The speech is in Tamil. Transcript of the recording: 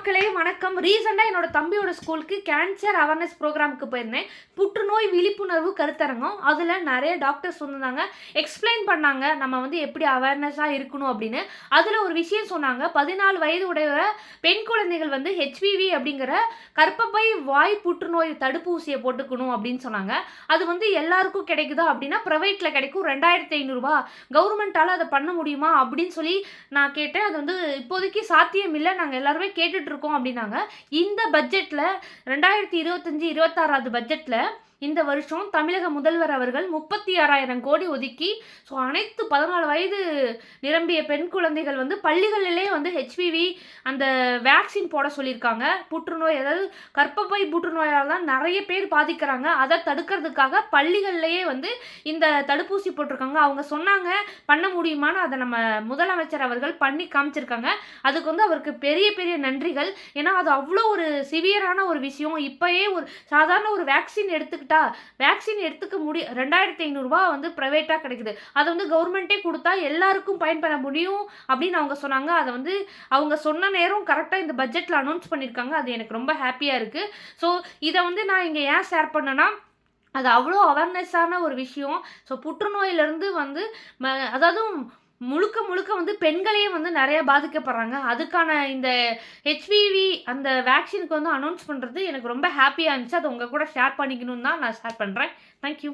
மக்களே வணக்கம். ரீசெண்டாக என்னோட தம்பியோட ஸ்கூலுக்கு கேன்சர் அவேர்னஸ் ப்ரோக்ராமுக்கு போயிருந்தேன். புற்றுநோய் விழிப்புணர்வு கருத்தரங்கம். அதில் நிறைய டாக்டர்ஸ் வந்திருந்தாங்க. எக்ஸ்பிளைன் பண்ணாங்க நம்ம வந்து எப்படி அவேர்னஸாக இருக்கணும் அப்படின்னு. அதில் ஒரு விஷயம் சொன்னாங்க. பதினாலு வயது உடைய பெண் குழந்தைகள் வந்து ஹெச்பிவி அப்படிங்கிற கற்பப்பை வாய் புற்றுநோய் தடுப்பூசியை போட்டுக்கணும் அப்படின்னு சொன்னாங்க. அது வந்து எல்லாருக்கும் கிடைக்குதா அப்படின்னா ப்ரைவேட்டில் கிடைக்கும். ரெண்டாயிரத்தி ஐநூறுரூவா கவர்மெண்ட்டால் அதை பண்ண முடியுமா அப்படின்னு சொல்லி நான் கேட்டேன். அது வந்து இப்போதைக்கு சாத்தியம் இல்லை நாங்கள் எல்லாருமே கேட்டுட்டு இருக்கோம் அப்படின்னாங்க. இந்த பட்ஜெட்டில் ரெண்டாயிரத்தி இருபத்தஞ்சி இருபத்தாறாவது பட்ஜெட்டில் இந்த வருஷம் தமிழக முதல்வர் அவர்கள் முப்பத்தி ஆறாயிரம் கோடி ஒதுக்கி ஸோ அனைத்து பதினாலு வயது நிரம்பிய பெண் குழந்தைகள் வந்து பள்ளிகளிலே வந்து ஹெச்பிவி அந்த வேக்சின் போட சொல்லியிருக்காங்க. புற்றுநோய் அதாவது கர்ப்பப்பை புற்றுநோயால் தான் நிறைய பேர் பாதிக்கிறாங்க. அதை தடுக்கிறதுக்காக பள்ளிகள்லேயே வந்து இந்த தடுப்பூசி போட்டிருக்காங்க. அவங்க சொன்னாங்க பண்ண முடியுமான்னு அதை நம்ம முதலமைச்சர் அவர்கள் பண்ணி காமிச்சிருக்காங்க. அதுக்கு வந்து அவருக்கு பெரிய பெரிய நன்றிகள். ஏன்னா அது அவ்வளோ ஒரு சிவியரான ஒரு விஷயம். இப்போயே ஒரு சாதாரண ஒரு வேக்சின் எடுத்துக்கிட்டு வேக்சின் எடுத்துக்க முடிய ரெண்டாயிரத்தி ஐநூறுரூவா வந்து ப்ரைவேட்டாக கிடைக்குது. அதை வந்து கவர்மெண்ட்டே கொடுத்தா எல்லாருக்கும் பயன்பெற முடியும் அப்படின்னு அவங்க சொன்னாங்க. அதை வந்து அவங்க சொன்ன நேரம் கரெக்டாக இந்த பட்ஜெட்டில் அனௌன்ஸ் பண்ணியிருக்காங்க அது எனக்கு ரொம்ப ஹாப்பியாக இருக்குது ஸோ இதை வந்து நான் இங்கே ஏன் ஷேர் பண்ணேன்னா அது அவ்வளோ அவேர்னஸ்ஸான ஒரு விஷயம். ஸோ புற்றுநோயிலேருந்து வந்து ம அதாவது முழுக்க முழுக்க வந்து பெண்களே வந்து நிறைய பாதிக்கப்படுறாங்க. அதுக்கான இந்த ஹெச்விவி அந்த வேக்சினுக்கு வந்து அனௌன்ஸ் பண்ணுறது எனக்கு ரொம்ப ஹாப்பியாக இருந்துச்சு. அதை உங்கள் கூட ஷேர் பண்ணிக்கணும்னு தான் நான் ஷேர் பண்ணுறேன் தேங்க்யூ